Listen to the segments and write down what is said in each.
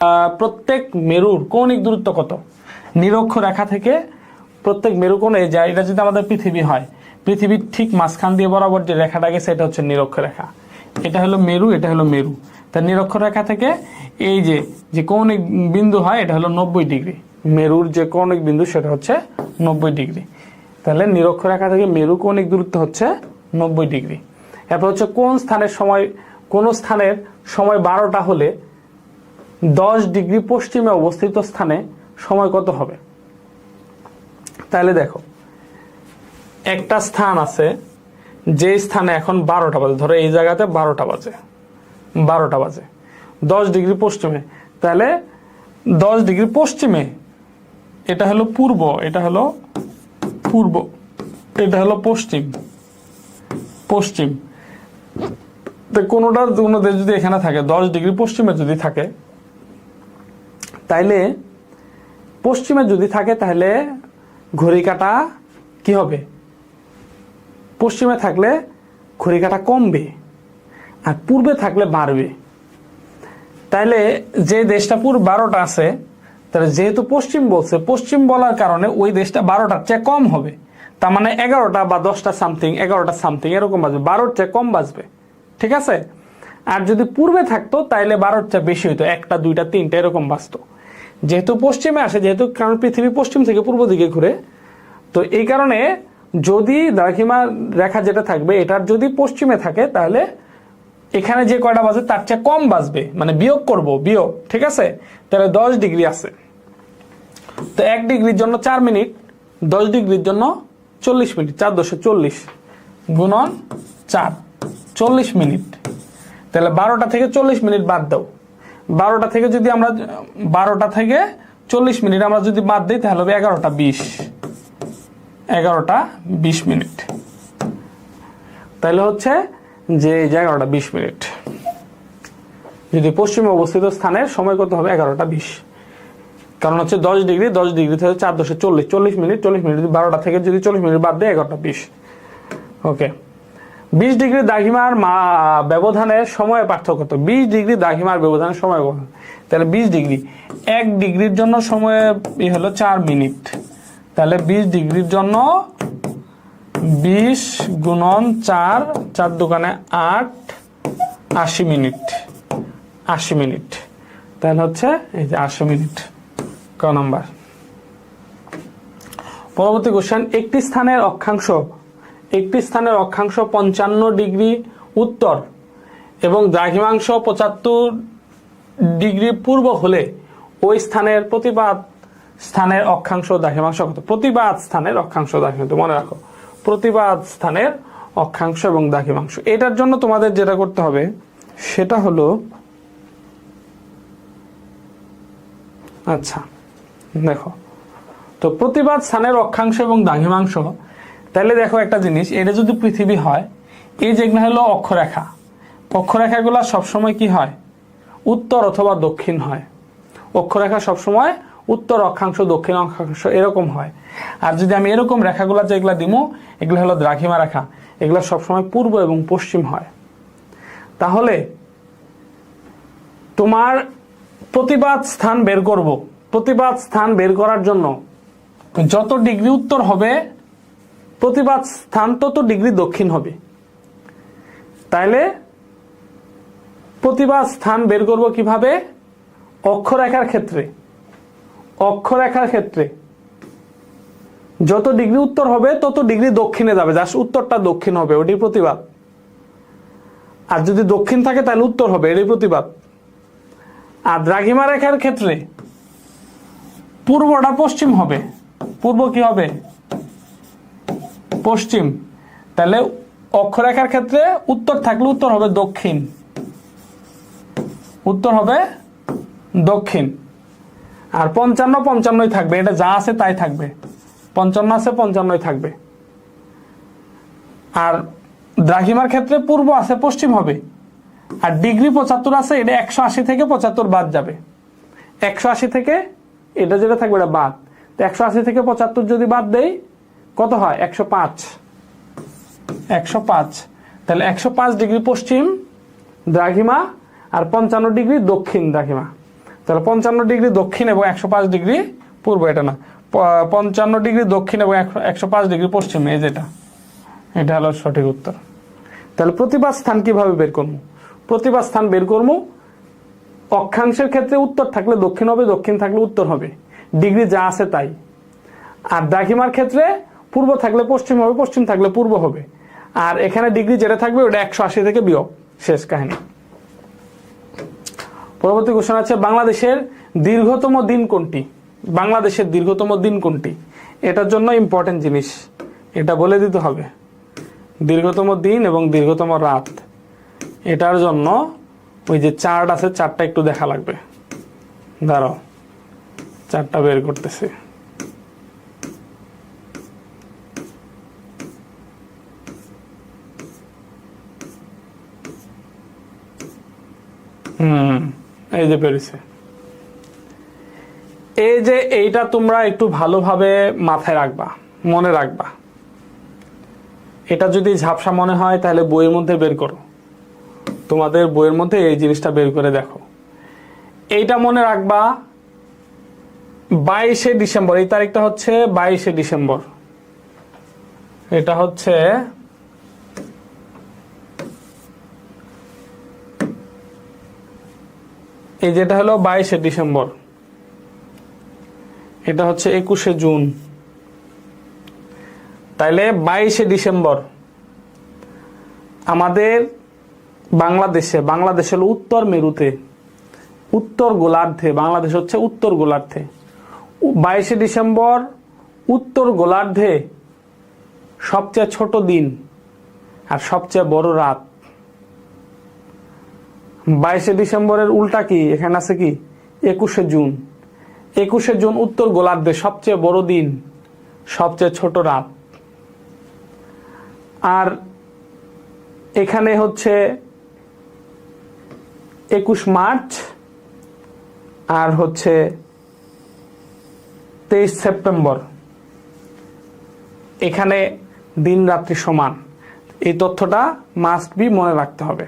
প্রত্যেক মেরুর কৌণিক দূরত্ব কত? নিরক্ষ রেখা থেকে প্রত্যেক মেরু কোণে যায় এটা যদি আমাদের পৃথিবী হয়, পৃথিবীর ঠিক মাঝখান দিয়ে বরাবর যে রেখাটা গেছে এটা হচ্ছে নিরক্ষ রেখা। এটা হলো মেরু, এটা হলো মেরু। তা নিরক্ষ রেখা থেকে এই যে যে কৌণিক বিন্দু হয়, এটা হলো নব্বই ডিগ্রি। মেরুর যে কৌণিক বিন্দু, সেটা হচ্ছে নব্বই ডিগ্রি। তাহলে নিরক্ষ রেখা থেকে মেরু কৌণিক দূরত্ব হচ্ছে নব্বই ডিগ্রি। এরপর হচ্ছে কোন স্থানের সময়, কোন স্থানের সময় বারোটা হলে দশ ডিগ্রি পশ্চিমে অবস্থিত স্থানে সময় কত হবে? তাহলে দেখো, একটা স্থান আছে, যে স্থানে এখন বারোটা বাজে, ধরো এই জায়গাতে বারোটা বাজে বারোটা বাজে, দশ ডিগ্রি পশ্চিমে। তাহলে দশ ডিগ্রি পশ্চিমে এটা হলো পূর্ব, এটা হলো পূর্ব, এটা হলো পশ্চিম পশ্চিম। তো কোনোটার কোনো দেশ যদি এখানে থাকে, দশ ডিগ্রি পশ্চিমে যদি থাকে তাইলে পশ্চিমে যদি থাকে তাহলে ঘড়ি কাটা কি হবে? পশ্চিমে থাকলে ঘড়ি কাটা কমবে আর পূর্বে থাকলে বাড়বে। তাইলে যে দেশটা পুর বারোটা আছে, তাহলে যেহেতু পশ্চিম বলছে, পশ্চিম বলার কারণে ওই দেশটা বারোটার চেয়ে কম হবে। তার মানে এগারোটা বা দশটা সামথিং এগারোটা সামথিং এরকম বাজবে, বারোর চেয়ে কম বাজবে। ঠিক আছে? আর যদি পূর্বে থাকতো, তাইলে বারোর চেয়ে বেশি হইতো, একটা, দুইটা, তিনটা, এরকম বাজতো। যেহেতু পশ্চিমে আসে, যেহেতু কারণ পৃথিবী পশ্চিম থেকে পূর্ব দিকে ঘুরে, তো এই কারণে যদি দ্রাঘিমা রেখা যেটা থাকবে, এটার যদি পশ্চিমে থাকে, তাহলে এখানে যে কয়টা বাজে, তার চেয়ে কম বাজবে। মানে বিয়োগ করব, বিয়োগ, ঠিক আছে? তাহলে দশ ডিগ্রি আছে। তো এক ডিগ্রির জন্য চার মিনিট, দশ ডিগ্রির জন্য চল্লিশ মিনিট, চার দশে চল্লিশ গুণন চার, চল্লিশ মিনিট। তাহলে বারোটা থেকে চল্লিশ মিনিট বাদ দাও। বারোটা থেকে যদি আমরা, বারোটা থেকে চল্লিশ মিনিট আমরা যদি বাদ দিই, তাহলে হবে এগারোটা বিশ। এগারোটা বিশ মিনিট। তাহলে হচ্ছে যে এগারোটা বিশ মিনিট। যদি পশ্চিমে অবস্থিত স্থানের সময় কত হবে? এগারোটা বিশ। কারণ হচ্ছে দশ ডিগ্রি দশ ডিগ্রি থেকে চার দশে চল্লিশ। চল্লিশ মিনিট চল্লিশ মিনিট বারোটা থেকে যদি চল্লিশ মিনিট বাদ দেয় এগারোটা বিশ। ওকে। বিশ ডিগ্রি দাঘিমার মা ব্যবধানের সময় পার্থক্য কত বিশ ডিগ্রি দাঘিমার ব্যবধানের সময়? তাহলে বিশ ডিগ্রি, এক ডিগ্রির জন্য সময় হলো চার মিনিট। তাহলে বিশ ডিগ্রির জন্য বিশ গুণন চার চার দোকানে আট, আশি মিনিট। আশি মিনিট। তাহলে হচ্ছে এই যে আশি মিনিট, ক নম্বর। পরবর্তী কোশ্চেন একটি স্থানের অক্ষাংশ একটি স্থানের অক্ষাংশ পঞ্চান্ন ডিগ্রি উত্তর এবং দ্রাঘিমাংশ পঁচাত্তর ডিগ্রি পূর্ব হলে ওই স্থানের প্রতিবাদ স্থানের অক্ষাংশ দ্রাঘিমাংশ কত? প্রতিবাদ স্থানের অক্ষাংশ দ্রাঘিমাংশ, মনে রাখো। প্রতিবাদ স্থানের অক্ষাংশ এবং দ্রাঘিমাংশ। এটার জন্য তোমাদের যেটা করতে হবে, সেটা হলো আচ্ছা দেখো। তো প্রতিবাদ স্থানের অক্ষাংশ এবং দ্রাঘিমাংশ তাহলে দেখো একটা জিনিস, এটা যদি পৃথিবী হয়, এই যেগুলো হলো অক্ষরেখা। অক্ষরেখাগুলো সবসময় কি হয়? উত্তর অথবা দক্ষিণ হয়। অক্ষরেখা সবসময় উত্তর অক্ষাংশ, দক্ষিণ অক্ষাংশ এরকম হয়। আর যদি আমি এরকম রেখাগুলো যেগুলো দিমু, এগুলো হলো দ্রাঘিমা রেখা। এগুলো সবসময় পূর্ব এবং পশ্চিম হয়। তাহলে তোমার প্রতিবাদ স্থান বের করব। প্রতিবাদ স্থান বের করার জন্য যত ডিগ্রি উত্তর হবে প্রতিবাদ স্থান তত ডিগ্রি দক্ষিণ হবে। তাইলে প্রতিবাদ স্থান বের করব কীভাবে? অক্ষরেখার ক্ষেত্রে। অক্ষরেখার ক্ষেত্রে। যত ডিগ্রি উত্তর হবে, তত ডিগ্রি দক্ষিণে যাবে। যার উত্তরটা দক্ষিণ হবে ওটি প্রতিবাদ। আর যদি দক্ষিণ থাকে, তাহলে উত্তর হবে এটি প্রতিবাদ। আর দ্রাঘিমা রেখার ক্ষেত্রে, পূর্বটা পশ্চিম হবে। পূর্ব কি হবে? পশ্চিম, তাহলে অক্ষরেখার ক্ষেত্রে উত্তর থাকলে উত্তর হবে দক্ষিণ। উত্তর হবে দক্ষিণ। আর পঞ্চান্ন, পঞ্চান্নই থাকবে, এটা যা আছে তাই থাকবে। পঞ্চান্ন আছে, পঞ্চান্নই থাকবে। আর দ্রাঘিমার ক্ষেত্রে পূর্ব আছে, পশ্চিম হবে। আর ডিগ্রি পঁচাত্তর আছে, এটা একশো আশি থেকে পঁচাত্তর বাদ যাবে। একশো আশি থেকে, এটা যেটা থাকবে, এটা বাদ। একশো আশি থেকে পঁচাত্তর যদি বাদ দেই কত হয়? একশো পাঁচ। একশো পাঁচ। তাহলে একশো পাঁচ ডিগ্রি পশ্চিম দ্রাঘিমা আর পঞ্চান্ন ডিগ্রি দক্ষিণ দ্রাঘিমা। তাহলে পঞ্চান্ন ডিগ্রি দক্ষিণ এবং একশো পাঁচ ডিগ্রি পূর্ব, এটা না। পঞ্চান্ন ডিগ্রি দক্ষিণ এবং একশো পাঁচ ডিগ্রি পশ্চিমে, এই যেটা। এটা হলো সঠিক উত্তর। তাহলে প্রতিবাদ স্থান কীভাবে বের করব? প্রতিবাদ স্থান বের করব, অক্ষাংশের ক্ষেত্রে উত্তর থাকলে দক্ষিণ হবে, দক্ষিণ থাকলে উত্তর হবে। ডিগ্রি যা আছে তাই। আর দ্রাঘিমার ক্ষেত্রে পূর্ব থাকলে পশ্চিম হবে, পশ্চিম থাকলে পূর্ব হবে। আর এখানে ডিগ্রি যেটা থাকবে ওটা একশো আশি থেকে বিয়োগ, শেষ কাহিনী। পরবর্তী কোশ্চেন আছে, বাংলাদেশের দীর্ঘতম দিন কোনটি? বাংলাদেশের দীর্ঘতম দিন কোনটি? এটার জন্য ইম্পর্টেন্ট জিনিস, এটা বলে দিতে হবে। দীর্ঘতম দিন এবং দীর্ঘতম রাত। এটার জন্য ওই যে চার্ট আছে, চারটা একটু দেখা লাগবে। দাঁড়াও, চারটা বের করতেছি হুম এই যে বেরিয়েছে এই যে এইটা তোমরা একটু ভালোভাবে মাথায় রাখবা, মনে রাখবা। এটা যদি ঝাপসা মনে হয়, তাহলে বইয়ের মধ্যে বের করো। তোমাদের বইয়ের মধ্যে এই জিনিসটা বের করে দেখো। এইটা মনে রাখবা, বাইশে ডিসেম্বর, এই তারিখটা হচ্ছে বাইশে ডিসেম্বর। এটা হচ্ছে এই যেটা হলো বাইশে ডিসেম্বর, এটা হচ্ছে একুশে জুন। তাইলে বাইশে ডিসেম্বর আমাদের বাংলাদেশে, বাংলাদেশ হলো উত্তর মেরুতে, উত্তর গোলার্ধে, বাংলাদেশ হচ্ছে উত্তর গোলার্ধে। বাইশে ডিসেম্বর উত্তর গোলার্ধে সবচেয়ে ছোট দিন আর সবচেয়ে বড় রাত। বাইশে ডিসেম্বরের উল্টা কি? এখানে আছে কি? একুশে জুন। একুশে জুন উত্তর গোলার্ধে সবচেয়ে বড় দিন, সবচেয়ে ছোট রাত। আর এখানে হচ্ছে একুশ মার্চ, আর হচ্ছে তেইশ সেপ্টেম্বর। এখানে দিন রাত্রি সমান। এই তথ্যটা মাস্ট বি মনে রাখতে হবে।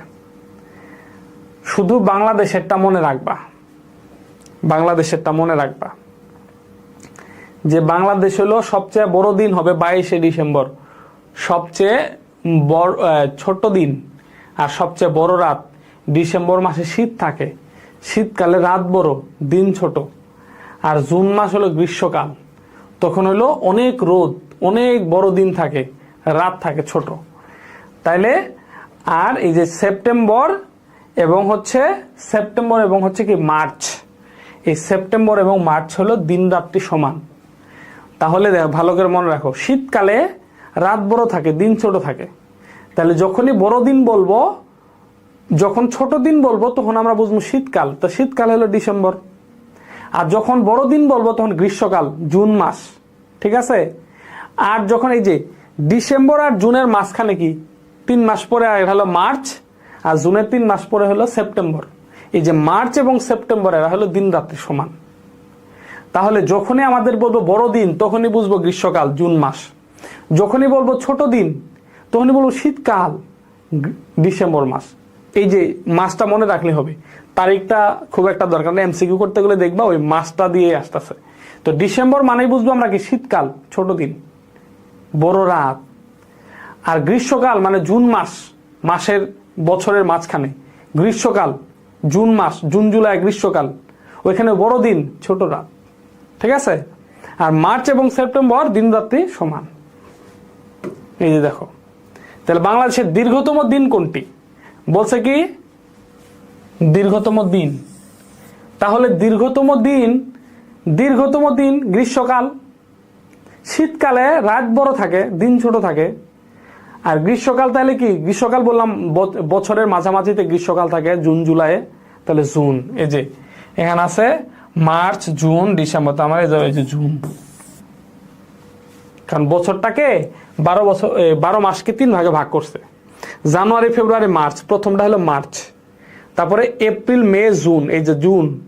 শুধু বাংলাদেশেরটা মনে রাখবা। বাংলাদেশেরটা মনে রাখবা। যে বাংলাদেশ হলো সবচেয়ে বড় দিন হবে বাইশে ডিসেম্বর। সবচেয়ে বড় ছোট দিন আর সবচেয়ে বড় রাত। ডিসেম্বর মাসে শীত থাকে। শীতকালে রাত বড়, দিন ছোট। আর জুন মাস হলো গ্রীষ্মকাল। তখন হলো অনেক রোদ, অনেক বড় দিন থাকে। রাত থাকে ছোট। তাইলে আর এই যে সেপ্টেম্বর এবং হচ্ছে সেপ্টেম্বর এবং হচ্ছে কি মার্চ। এই সেপ্টেম্বর এবং মার্চ হলো দিন রাত্রি সমান। তাহলে ভালো করে মনে রাখো, শীতকালে রাত বড় থাকে, দিন ছোট থাকে। তাহলে যখনই বড় দিন বলব, যখন ছোট দিন বলব, তখন আমরা বুঝব শীতকাল। তো শীতকাল হলো ডিসেম্বর। আর যখন বড় দিন বলব, তখন গ্রীষ্মকাল, জুন মাস। ঠিক আছে? আর যখন এই যে ডিসেম্বর আর জুনের মাঝখানে কি? তিন মাস পরে হলো মার্চ আর জুনের তিন মাস পরে হলো সেপ্টেম্বর। এই যে মার্চ এবং সেপ্টেম্বর, এরা হলো দিন রাত্রি সমান। তাহলে যখনই আমাদের বলব বড় দিন, তখনই বুঝব গ্রীষ্মকাল, জুন মাস। যখনই বলব ছোট দিন, তখনই বলব শীতকাল, ডিসেম্বর মাস। এই যে মাসটা মনে রাখলে হবে। তারিখটা খুব একটা দরকার নেই এমসিকিউ করতে গেলে দেখবা ওই মাসটা দিয়ে আসতেছে। তো ডিসেম্বর মানেই বুঝব আমরা কি শীতকাল, ছোট দিন। বড় রাত। আর গ্রীষ্মকাল মানে জুন মাস, মাসের বছরের মাঝখানে। গ্রীষ্মকাল, জুন মাস, জুন, জুলাই গ্রীষ্মকাল। ওইখানে বড় দিন ছোট রাত ঠিক আছে? আর মার্চ এবং সেপ্টেম্বর দিন রাত্রি সমান। এই যে দেখো। তাহলে বাংলাদেশের দীর্ঘতম দিন কোনটি? বলছে কি? দীর্ঘতম দিন। তাহলে দীর্ঘতম দিন দীর্ঘতম দিন গ্রীষ্মকাল। শীতকালে রাত বড় থাকে, দিন ছোট থাকে। আর গ্রীষ্মকাল তাহলে কি? গ্রীষ্মকাল বললাম বছরের মাঝামাঝিতে গ্রীষ্মকাল থাকে, জুন, জুলাই, তাহলে জুন, এই যে, এখানে আছে মার্চ, জুন, ডিসেম্বর তো আমার যে- এই যে জুন। কারণ বছরটাকে বারো বছর বারো মাসকে তিন ভাগে ভাগ করছে। জানুয়ারি, ফেব্রুয়ারি, মার্চ, প্রথমটা হলো মার্চ, তারপরে এপ্রিল, মে, জুন, এই যে জুন,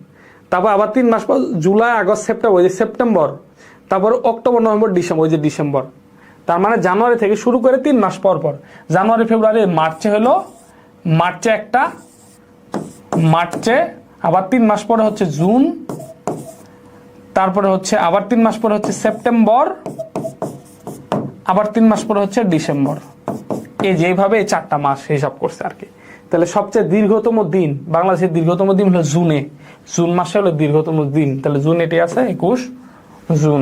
তারপর আবার তিন মাস পর জুলাই, আগস্ট, সেপ্টেম্বর, ওই যে সেপ্টেম্বর, তারপর অক্টোবর, নভেম্বর, ডিসেম্বর, ওই যে ডিসেম্বর। তার মানে জানুয়ারি থেকে শুরু করে তিন মাস পর পর। জানুয়ারি, ফেব্রুয়ারি, মার্চে হলো, মার্চে একটা, মার্চে আবার তিন মাস পরে হচ্ছে জুন, তারপরে হচ্ছে আবার তিন মাস পরে হচ্ছে সেপ্টেম্বর, আবার তিন মাস পরে হচ্ছে ডিসেম্বর। এই যে এইভাবে এই চারটা মাস হিসাব করছে আর কি। তাহলে সবচেয়ে দীর্ঘতম দিন, বাংলাদেশের দীর্ঘতম দিন হলো জুনে। জুন মাসে হলো দীর্ঘতম দিন। তাহলে জুন এটি আছে, একুশ জুন।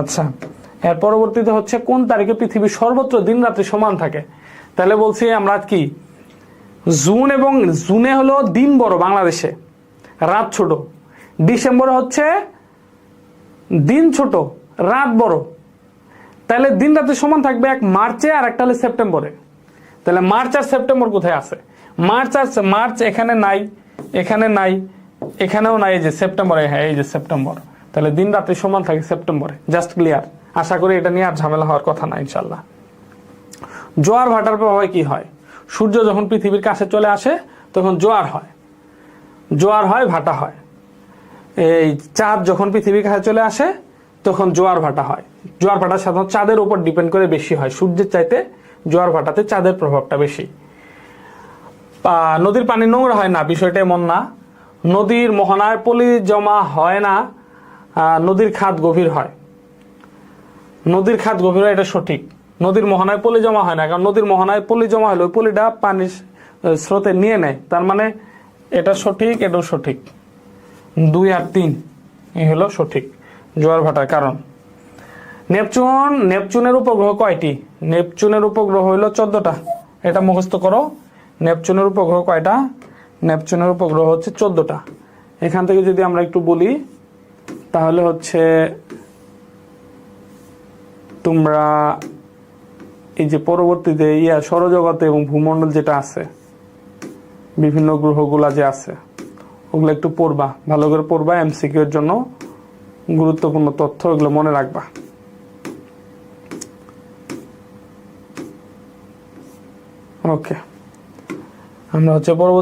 আচ্ছা। এর পরবর্তীতে হচ্ছে কোন তারিখে পৃথিবীর সর্বত্র দিন রাত্রি সমান থাকে? তাহলে বলছি আমরা কি? জুন এবং জুনে হলো দিন বড় বাংলাদেশে, রাত ছোট। ডিসেম্বরে হচ্ছে দিন ছোট, রাত বড়। তাহলে দিন রাতে সমান থাকবে এক মার্চে আর একটা হলে সেপ্টেম্বরে। তাহলে মার্চ আর সেপ্টেম্বর কোথায় আছে? মার্চ আর মার্চ এখানে নাই এখানে নাই, এখানেও নাই এই যে সেপ্টেম্বরে হ্যাঁ এই যে সেপ্টেম্বর। তাহলে দিন রাতে সমান থাকে সেপ্টেম্বরে জাস্ট ক্লিয়ার আশা করি এটা নিয়ে আর ঝামেলা হওয়ার কথা না ইনশাল্লাহ জোয়ার ভাটার প্রভাবে কি হয়? সূর্য যখন পৃথিবীর কাছে চলে আসে, তখন জোয়ার হয়। জোয়ার হয়, ভাটা হয়। এই চাঁদ যখন পৃথিবীর কাছে চলে আসে, তখন জোয়ার ভাটা হয়। জোয়ার ভাটা সাধারণত চাঁদের উপর ডিপেন্ড করে বেশি হয়। সূর্যের চাইতে জোয়ার ভাটাতে চাঁদের প্রভাবটা বেশি। নদীর পানি নোংরা হয় না বিষয়টা এমন না। নদীর মোহনায় পলি জমা হয় না নদীর খাত গভীর হয়। নদীর খাত গভীর, এটা সঠিক। নদীর মোহনায় পলি জমা হয় না, কারণ নদীর মোহনায় পলি জমা হলে ওই পলিটা পানির স্রোতে নিয়ে নেয়। তার মানে এটা সঠিক, এটাও সঠিক। দুই আর তিন, এই হলো সঠিক, জোয়ার ভাটার কারণ। নেপচুন, নেপচুনের উপগ্রহ কয়টি? নেপচুনের উপগ্রহ হইল চোদ্দটা। এটা মুখস্থ করো। নেপচুনের উপগ্রহ কয়টা? নেপচুনের উপগ্রহ হচ্ছে চোদ্দটা। এখান থেকে যদি আমরা একটু বলি, তাহলে হচ্ছে তোমরা এই যে পরবর্তীতে ইয়া সৌরজগতে এবং ভূমণ্ডল যেটা আছে, বিভিন্ন গ্রহগুলা যে আছে, ওগুলো একটু পড়বা, ভালো করে পড়বা এমসিকিউ এর জন্য গুরুত্বপূর্ণ তথ্য ওগুলো মনে রাখবা। ওকে আমরা হচ্ছে পরবর্তী